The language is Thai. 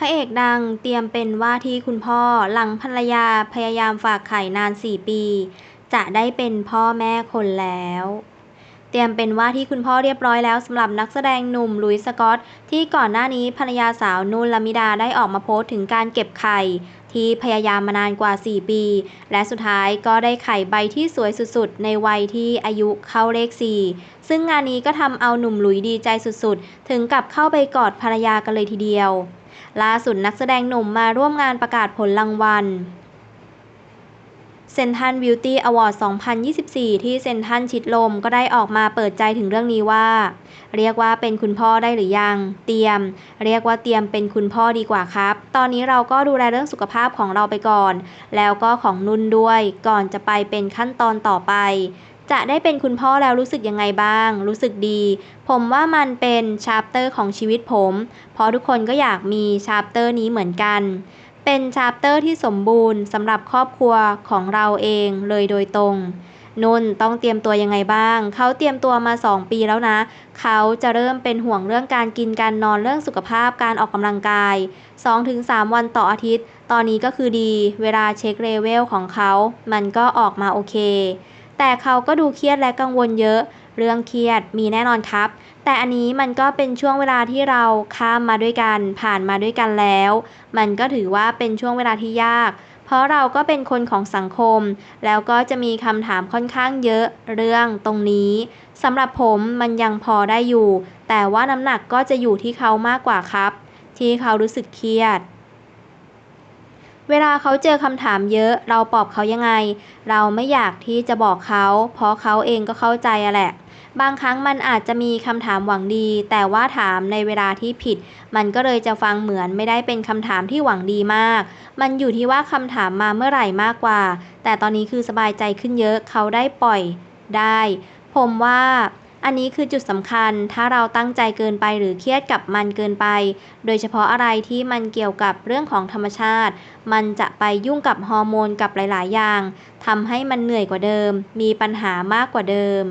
พระเอกดังเตรียมเป็นว่าที่คุณพ่อหลังภรรยาพยายามฝากไข่นาน 4 ปี จะได้เป็นพ่อแม่คนแล้ว เตรียมเป็นว่าที่คุณพ่อเรียบร้อยแล้วสำหรับนักแสดงหนุ่มลุยสกอต ที่ก่อนหน้านี้ภรรยาสาวนุ่นลมิดาได้ออกมาโพสต์ถึงการเก็บไข่ที่พยายามมานานกว่า 4 ปี และสุดท้ายก็ได้ไข่ใบที่สวยสุดๆ ในวัยที่อายุเข้าเลข 4 ซึ่งงานนี้ก็ทำเอาหนุ่มหลุยดีใจสุดๆ ถึงกับเข้าไปกอดภรรยากันเลยทีเดียว ล่าสุดนักแสดงหนุ่มมาร่วมงานประกาศผลรางวัลเซนทันบิวตี้อวอร์ด 2024 ที่เซนทันชิดลมก็ได้ออกมาเปิดใจถึงเรื่องนี้ว่า เรียกว่าเป็นคุณพ่อได้หรือยัง เตรียม เรียกว่าเตรียมเป็นคุณพ่อดีกว่าครับ ตอนนี้เราก็ดูแลเรื่องสุขภาพของเราไปก่อน แล้วก็ของนุ่นด้วยก่อนจะไปเป็นขั้นตอนต่อไป จะได้เป็นคุณพ่อแล้วรู้สึกยังไงบ้าง รู้สึกดี ผมว่ามันเป็นชาร์ปเตอร์ของชีวิตผม เพราะทุกคนก็อยากมีชาร์ปเตอร์นี้เหมือนกัน เป็นชาร์ปเตอร์ที่สมบูรณ์สำหรับครอบครัวของเราเองเลยโดยตรงนุ่นต้องเตรียมตัวยังไงบ้าง เขาเตรียมตัวมา 2 ปีแล้วนะ เขาจะเริ่มเป็นห่วงเรื่องการกินการนอนเรื่องสุขภาพการออกกำลังกาย 2-3 วันต่ออาทิตย์ ตอนนี้ก็คือดี เวลาเช็คเลเวลของเขา มันก็ออกมาโอเค แต่เขาก็ดูเครียดและกังวลเยอะ เรื่องเครียดมีแน่นอนครับ แต่อันนี้มันก็เป็นช่วงเวลาที่เราข้ามมาด้วยกัน ผ่านมาด้วยกันแล้ว มันก็ถือว่าเป็นช่วงเวลาที่ยาก เพราะเราก็เป็นคนของสังคม แล้วก็จะมีคำถามค่อนข้างเยอะเรื่องตรงนี้สำหรับผมมันยังพอได้อยู่ แต่ว่าน้ำหนักก็จะอยู่ที่เขามากกว่าครับ ที่เขารู้สึกเครียด เวลาเขาเจอคำถามเยอะ เราปอบเขายังไง เราไม่อยากที่จะบอกเขา เพราะเขาเองก็เข้าใจอะแหละ บางครั้งมันอาจจะมีคำถามหวังดี แต่ว่าถามในเวลาที่ผิด มันก็เลยจะฟังเหมือนไม่ได้เป็นคำถามที่หวังดีมาก มันอยู่ที่ว่าคำถามมาเมื่อไหร่มากกว่า แต่ตอนนี้คือสบายใจขึ้นเยอะเขาได้ปล่อยได้ ผมว่า อันนี้คือจุดสำคัญ ถ้าเราตั้งใจเกินไปหรือเครียดกับมันเกินไป โดยเฉพาะอะไรที่มันเกี่ยวกับเรื่องของธรรมชาติ มันจะไปยุ่งกับฮอร์โมนกับหลาย ๆ อย่างทำให้มันเหนื่อยกว่าเดิม มีปัญหามากกว่าเดิม